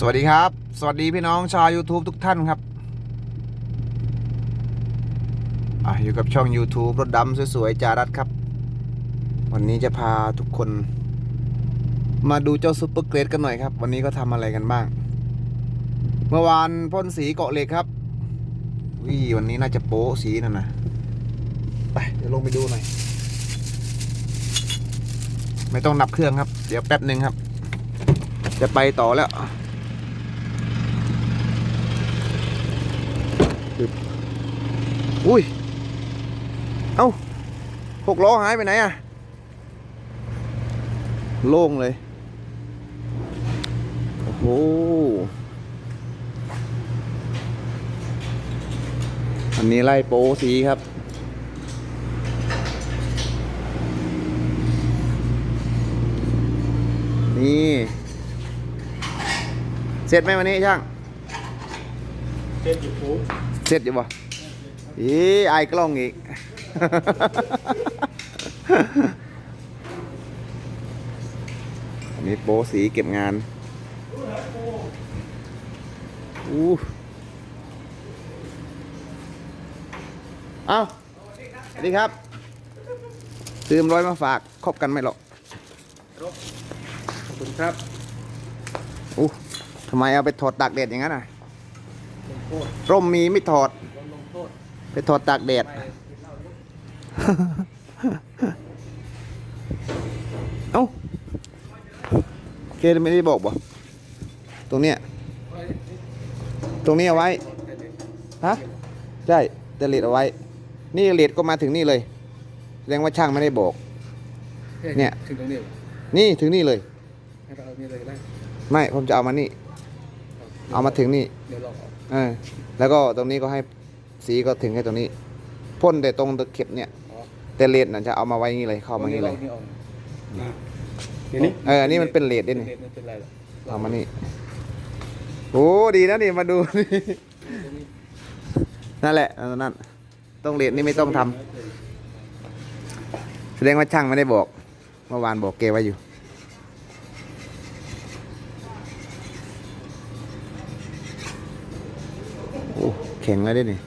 สวัสดีครับ สวัสดีพี่น้องชาว YouTube ทุกท่านครับออยู่กับช่อง YouTube รถดำสวยๆจารัดครับ วันนี้จะพาทุกคน มาดูเจ้าซุปเปอร์เกรดกันหน่อยครับ วันนี้ก็ทำอะไรกันบ้าง เมื่อวานพ่นสีเกาะเหล็กครับวิวันนี้น่าจะโป๊สีนั่นนะไปเดี๋ยวลงไปดูหน่อย ไม่ต้องนับเครื่องครับ เดี๋ยวแป๊บหนึ่งครับ จะไปต่อแล้ว อุ้ย เอ้าหกล้อหายไปไหนอะโล่งเลย โอ้โหอันนี้ไล่โปสีครับนี่ เสร็จไหมวันนี้ช่างเต้นอยู่ปุ๊บเสร็จอยู่บ่ อีไอายกล้องอีก อันนี้โปะสีเก็บงาน อู้เอ้าสวัสดีครับ ซื้อมร้อยมาฝากคบกันไหมหรอกขอบคุณครับอู้ทำไมเอาไปถอดตากแดดอย่างนั้นอะลงโทษร่มมีไม่ถอดลงโทษ ไปถอดตากแดดไปกินเหล้าลุกเอ้าเคไม่ได้บอกบ่ตรงเนี้ย ตรงนี้เอาไว้ ฮะใช่แต่เลดเอาไว้ นี่เลดก็มาถึงนี่เลย แสดงว่าช่างไม่ได้บอก เนี่ย ถึงตรงนี้นี่ถึงนี่เลยให้เราเอานี่เลยก็ได้ไม่ ผมจะเอามานี่ เอามาถึงนี่เดี๋ยวลองออกเออ แล้วก็ตรงนี้ก็ให้ สีก็ถึงแค่ตรงนี้พ่นแต่ตรงตะเข็บเนี่ยอ๋อแต่เลดน่ะจะเอามาไว้นี่เลยเข้ามานี่เลยนี่ออกเดี๋ยวนี้เอออันนี้มันเป็นเลดด้วยนี่เด็ดไม่เป็นไรหรอกเอามานี่โอ้ดีนะนี่มาดูนี่นั่นแหละเอานั่นต้องเลดนี่ไม่ต้องทำแสดงว่าช่างไม่ได้บอกเมื่อวานบอกเกไว้อยู่โอ้แข็งแล้วด้วยนี่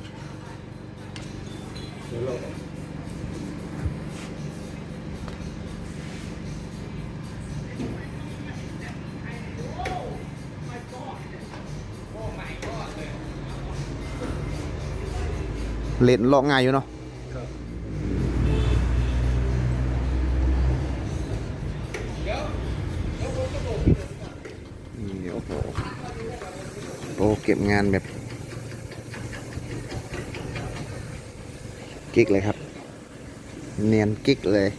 เลดลอกง่ายอยู่เนาะนี่โอ้โหโอ้เก็บงานแบบกิ๊กเลยครับ เนียนกิ๊กเลย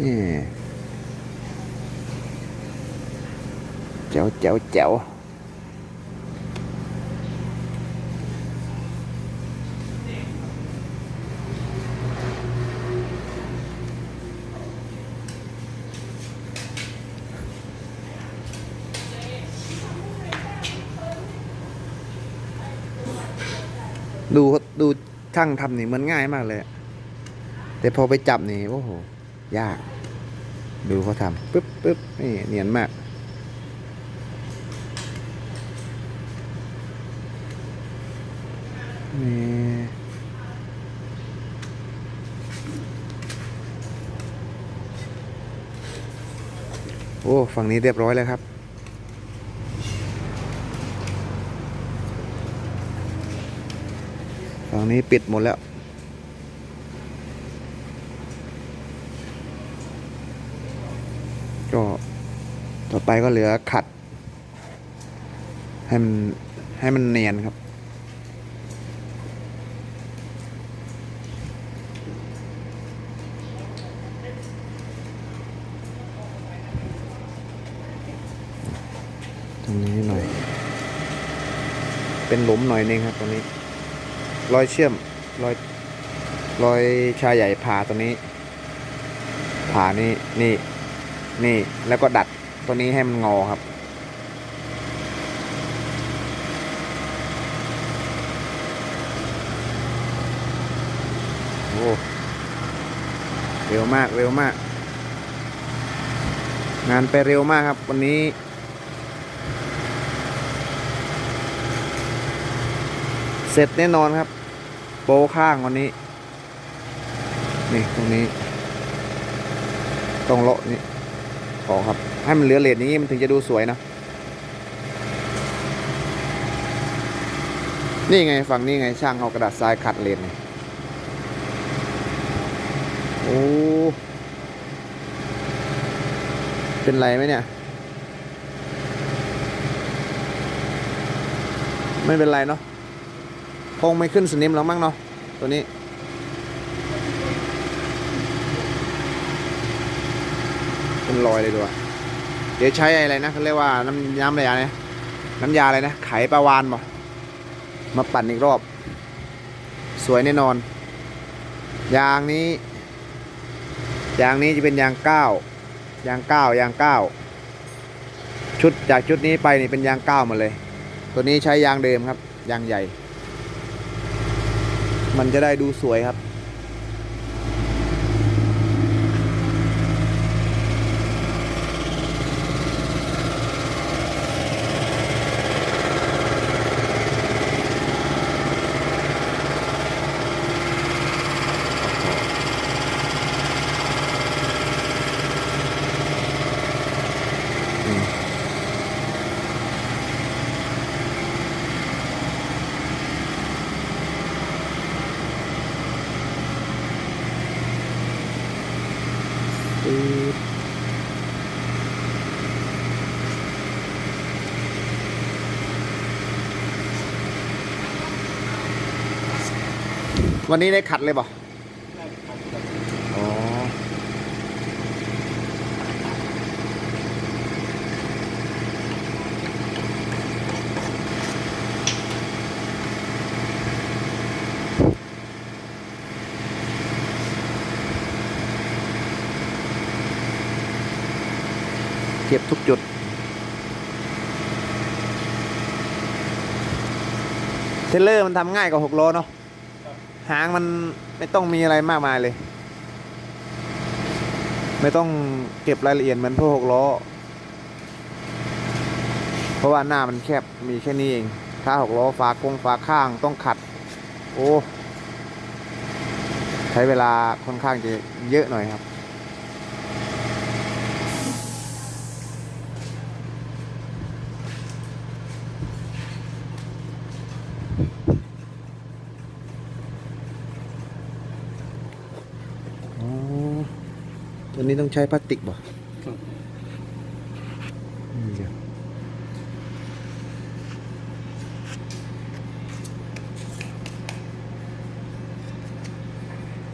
นี่แจ๋วแจ๋วแจ๋วดูดูช่างทำนี่มันง่ายมากเลย แต่พอไปจับนี่โอ้โห ยาก ดูเขาทำปึ๊บปึ๊บนี่เนียนมาก นี่โอ้ฝั่งนี้เรียบร้อยแล้วครับ ฝั่งนี้ปิดหมดแล้ว ก็ต่อไปก็เหลือขัด ให้มันให้มันเนียนครับ รงนี้หน่อย เป็นหลุมหน่อยนึงครับตรงนี้ รอยเชื่อม รอย รอยชาใหญ่ผ่าตรงนี้ ผ่านี่นี่ นี่ แล้วก็ดัดตัวนี้ให้มันงอครับโอ้เร็วมาก เร็วมาก งานไปเร็วมากครับ วันนี้ เสร็จแน่นอนครับ โปข้างวันนี้ นี่ตรงนี้ตรงโละนี่ขอครับ ให้มันเหลือเลนนี้มันถึงจะดูสวยนะ นี่ไงฝั่งนี้ไงช่างเอากระดาษทรายขัดเลนโอ้เป็นไรไหมเนี่ย ไม่เป็นไรเนาะ คงไม่ขึ้นสนิมหรอกมั้งเนาะตัวนี้ เป็นรอยเลยด้วยเดี๋ยวใช้อะไรนะเขาเรียกว่าน้ำน้ำอะไรนะน้ำยาอะไรนะไขปลาวานบ่มาปั่นอีกรอบ สวยแน่นอน ยางนี้ ยางนี้จะเป็นยางเก้ายางเก้ายางเก้าชุดจากชุดนี้ไปนี่เป็นยางเก้าหมดเลย ตัวนี้ใช้ยางเดิมครับ ยางใหญ่ มันจะได้ดูสวยครับ วันนี้ได้ขัดเลยบ่อ๋อเก็บทุกจุดเทรลเลอร์มันทำง่ายกว่าหกล้อเนาะ หางมันไม่ต้องมีอะไรมากมายเลย ไม่ต้องเก็บรายละเอียดเหมือนพวกหกล้อ เพราะว่าหน้ามันแคบมีแค่นี้เอง ถ้าหกล้อฝากงฝาข้างต้องขัด โอ้ ใช้เวลาค่อนข้างจะเยอะหน่อยครับ นี้ต้องใช้พลาสติกบ่ครับอืมเดี๋ยว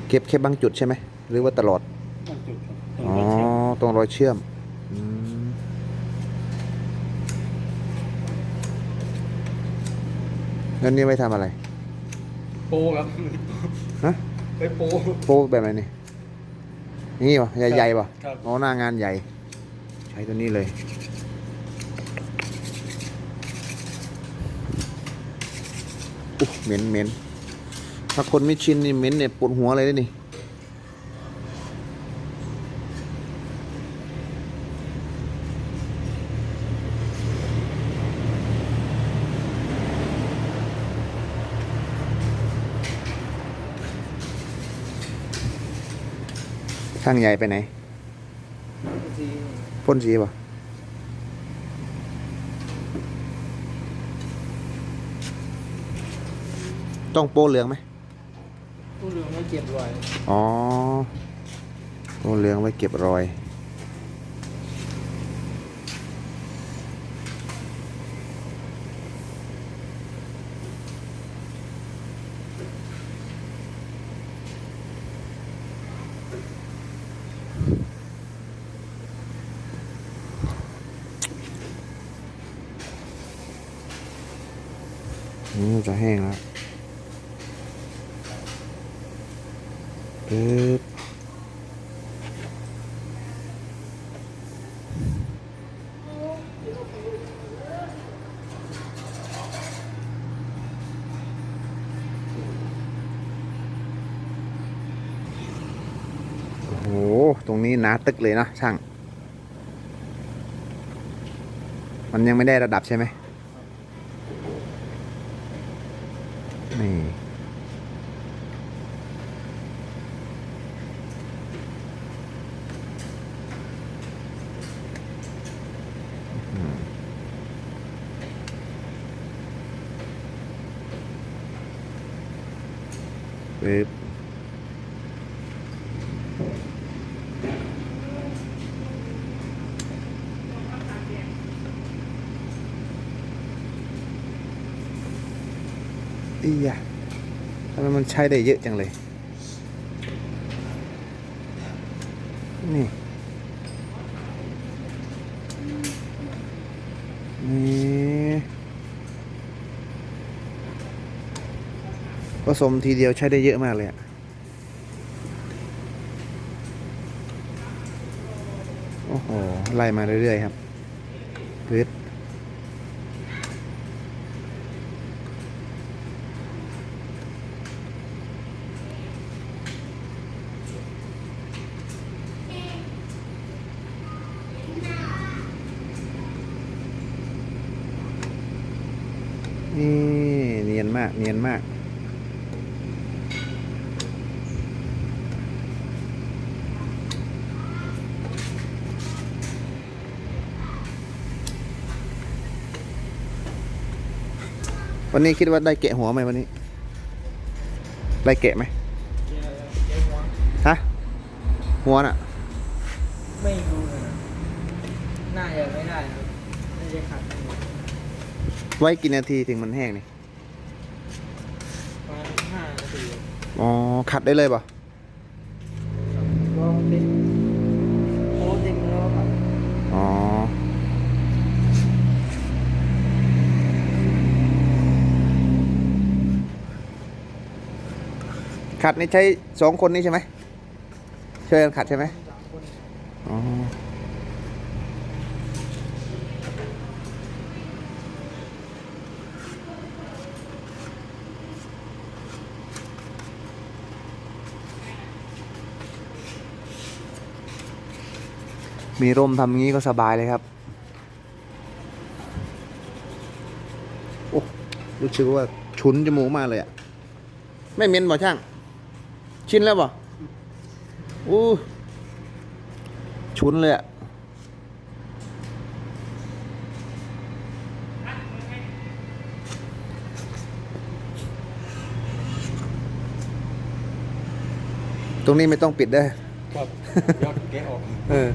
เก็บแค่บางจุดใช่ไหม หรือว่าตลอดบางจุดครับตรงอ๋อรถเชื่อมตรงรอยเชื่อมอืมแล้วนี่ไว้ทำอะไร โป้ครับฮะ ไปโป้โป๊แบบไหนนี่อย่าง นี่ป่ะใหญ่ๆป่ะครับ อ๋อหน้างานใหญ่ ใช้ตัวนี้เลย อุ๊ยเหม็นเหม็นถ้าคนไม่ชินนี่เหม็นเนี่ยปวดหัวเลยน ช่างใหญ่ไปไหนพ่นสีป่ะต้องโป้เหลืองไหมตู้เรืองไม่เก็บไว้อ๋อ โป้เหลืองไว้เก็บรอย นี่จะแห้งแล้วปึ๊บรงนี้หนาตึกเลยนะช่าง มันยังไม่ได้ระดับใช่ไหม นี่ ปึ๊บ อียะทำไมมันใช้ได้เยอะจังเลย นี่ นี่ผสมทีเดียวใช้ได้เยอะมากเลยอะโอ้โห ไล่มาเรื่อยๆครับปึ๊ดนี่เนียนมาก เนียนมาก วันนี้คิดว่าได้เกะหัวไหมวันนี้ ได้เกะไหมเจ๊เจ๊หัวฮะ หัวน่ะ ไม่รู้เลยนะน่าจะไม่ได้ครับน่าจะขัดไม่หมดไว้กี่นาทีถึงมันแห้งนี่ ประมาณห้านาที อ๋อขัดได้เลยป่ะลองเป็นโอ้จริงแล้วครับอ๋อขัดนี่ใช้สองคนนี้ใช่ไหมช่วยกันขัดใช่ไหมอ๋อ มีร่มทำงี้ก็สบายเลยครับโอ้รู้สึกว่าฉุนจมูกมากเลยอะไม่เหม็นบ่ช่าง ชินแล้วบ่อู้ฉุนเลยอะตรงนี้ไม่ต้องปิดเด้อครับยอดแกะออก เออ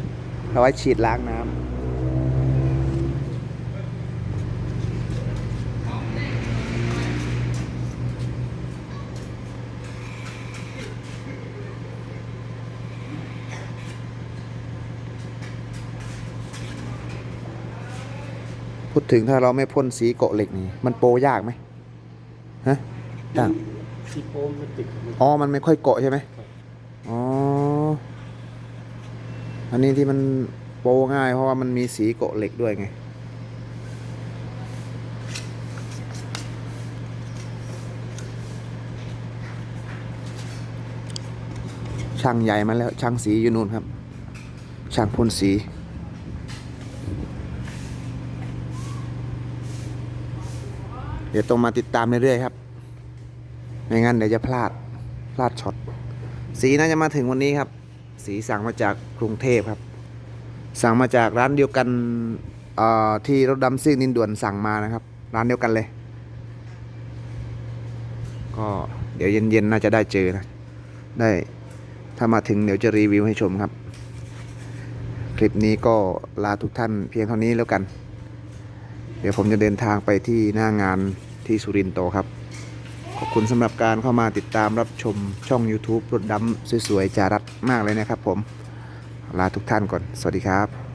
เอาไว้ฉีดล้างน้ำพูดถึงถ้าเราไม่พ่นสีเกาะเหล็กนี่มันโปรยากไหมฮะยากที่โป้มันติดมันอ๋อ มันไม่ค่อยเกาะใช่ไหม ครับ อ๋อ อันนี้ที่มันโปรง่ายเพราะว่ามันมีสีเกาะเหล็กด้วยไง ช่างใหญ่มาแล้วช่างสีอยู่นู่นครับ ช่างพ่นสีเดี๋ยวต้องมาติดตามเรื่อยๆครับ ไม่งั้นเดี๋ยวจะพลาด พลาดช็อต สีน่าจะมาถึงวันนี้ครับ สีสั่งมาจากกรุงเทพครับ สั่งมาจากร้านเดียวกันที่รถดำซิ่งนินด่วนสั่งมานะครับ ร้านเดียวกันเลย ก็เดี๋ยวเย็นๆน่าจะได้เจอนะได้ถ้ามาถึงเดี๋ยวจะรีวิวให้ชมครับ คลิปนี้ก็ลาทุกท่านเพียงเท่านี้แล้วกัน เดี๋ยวผมจะเดินทางไปที่หน้างานที่สุรินทร์โตครับ ขอบคุณสำหรับการเข้ามาติดตามรับชมช่อง YouTube รถดำสวยๆจารัดมากเลยนะครับผม ลาทุกท่านก่อน สวัสดีครับ